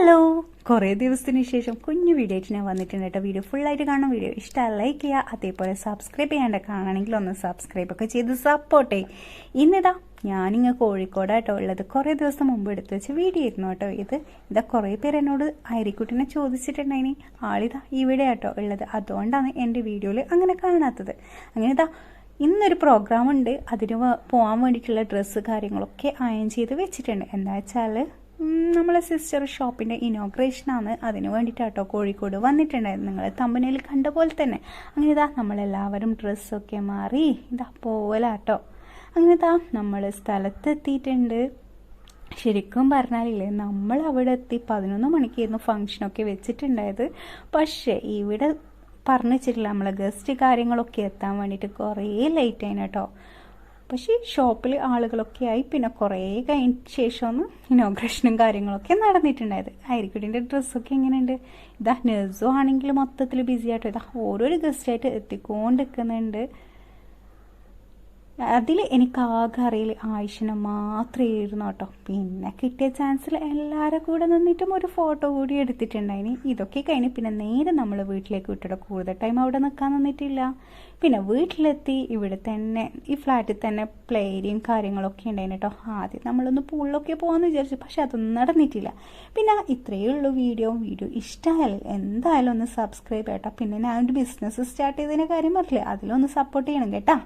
Hello. കുറേ ദിവസത്തിന് ശേഷം കുഞ്ഞു വീഡിയോ ഞാൻ വന്നിട്ടുണ്ട് കേട്ടോ. വീഡിയോ ഫുള്ളായിട്ട് കാണാൻ വീഡിയോ ഇഷ്ടമായി ലൈക്ക് ചെയ്യുക. അതേപോലെ സബ്സ്ക്രൈബ് ചെയ്യാണ്ട് കാണണമെങ്കിൽ ഒന്ന് സബ്സ്ക്രൈബ് ഒക്കെ ചെയ്ത് സപ്പോർട്ട് ചെയ്യും. ഇന്നിതാ ഞാനിങ്ങ് കോഴിക്കോടായിട്ടോ ഉള്ളത്. കുറേ ദിവസം മുമ്പ് എടുത്തു വെച്ച വീഡിയോ ആയിരുന്നു കേട്ടോ ഇത്. ഇതാ കുറേ പേര് എന്നോട് അരിക്കുട്ടിനെ ചോദിച്ചിട്ടുണ്ടായിനി. ആളിതാ ഇവിടെ ആട്ടോ ഉള്ളത്. അതുകൊണ്ടാണ് എന്റെ വീഡിയോയിൽ അങ്ങനെ കാണാത്തത്. അങ്ങനെ ഇതാ ഇന്നൊരു പ്രോഗ്രാം ഉണ്ട്. അതിന് പോകാൻ വേണ്ടിയിട്ടുള്ള ഡ്രസ്സ് കാര്യങ്ങളൊക്കെ അയൺ ചെയ്ത് വെച്ചിട്ടുണ്ട്. എന്താ വെച്ചാൽ നമ്മളെ സിസ്റ്റർ ഷോപ്പിന്റെ ഇനോഗ്രേഷനാണ് അതിന് വേണ്ടിയിട്ടാട്ടോ കോഴിക്കോട് വന്നിട്ടുണ്ടായിരുന്നു നിങ്ങൾ തമ്പനയിൽ കണ്ട പോലെ തന്നെ. അങ്ങനെ ഇതാ നമ്മളെല്ലാവരും ഡ്രസ്സൊക്കെ മാറി ഇതാ പോലാട്ടോ അങ്ങനെ ഇതാ നമ്മൾ സ്ഥലത്തെത്തിയിട്ടുണ്ട്. ശരിക്കും പറഞ്ഞാലില്ലേ നമ്മൾ അവിടെ എത്തി പതിനൊന്ന് മണിക്കായിരുന്നു ഫംഗ്ഷനൊക്കെ വെച്ചിട്ടുണ്ടായത്. പക്ഷേ ഇവിടെ പറഞ്ഞു വെച്ചിട്ടില്ല. നമ്മളെ ഗസ്റ്റ് കാര്യങ്ങളൊക്കെ എത്താൻ വേണ്ടിയിട്ട് കുറേ ലേറ്റ് ആയിന് കേട്ടോ. പക്ഷേ ഷോപ്പിൽ ആളുകളൊക്കെ ആയി. പിന്നെ കുറേ കഴിഞ്ഞ ശേഷമാണ് ഇനോഗ്രേഷനും കാര്യങ്ങളൊക്കെ നടന്നിട്ടുണ്ടായത്. ഐരിക്കുട്ടിന്റെ ഡ്രസ്സൊക്കെ എങ്ങനെയുണ്ട്? ഇതാ നേഴ്സും ആണെങ്കിൽ മൊത്തത്തിൽ ബിസി ഇതാ ഓരോരു ഗസ്റ്റായിട്ട് എത്തിക്കൊണ്ടിരിക്കുന്നുണ്ട്. അതിൽ എനിക്ക് ആകെ അറിയില്ല ആയിഷനെ മാത്രമായിരുന്നു കേട്ടോ. പിന്നെ കിട്ടിയ ചാൻസിൽ എല്ലാവരും കൂടെ നിന്നിട്ടും ഒരു ഫോട്ടോ കൂടി എടുത്തിട്ടുണ്ടായിന്. ഇതൊക്കെ കഴിഞ്ഞ് പിന്നെ നേരെ നമ്മൾ വീട്ടിലേക്ക് വിട്ടിട്ട് കൂടുതൽ ടൈം അവിടെ നിൽക്കാൻ നിന്നിട്ടില്ല. പിന്നെ വീട്ടിലെത്തി ഇവിടെ തന്നെ ഈ ഫ്ലാറ്റിൽ തന്നെ പ്ലേ ഏരിയയും കാര്യങ്ങളൊക്കെ ഉണ്ടായിന് കേട്ടോ. ആദ്യം നമ്മളൊന്ന് പൂളിലൊക്കെ പോകാമെന്ന് വിചാരിച്ചു പക്ഷെ അതൊന്നും നടന്നിട്ടില്ല. പിന്നെ ഇത്രയേ ഉള്ളൂ വീഡിയോ വീഡിയോ ഇഷ്ടമായാലും എന്തായാലും ഒന്ന് സബ്സ്ക്രൈബ് ചെയ്യട്ടോ പിന്നെ ഞാൻ ഒരു ബിസിനസ് സ്റ്റാർട്ട് ചെയ്തതിന്റെ കാര്യം പറഞ്ഞില്ലേ അതിലൊന്ന് സപ്പോർട്ട് ചെയ്യണം കേട്ടോ.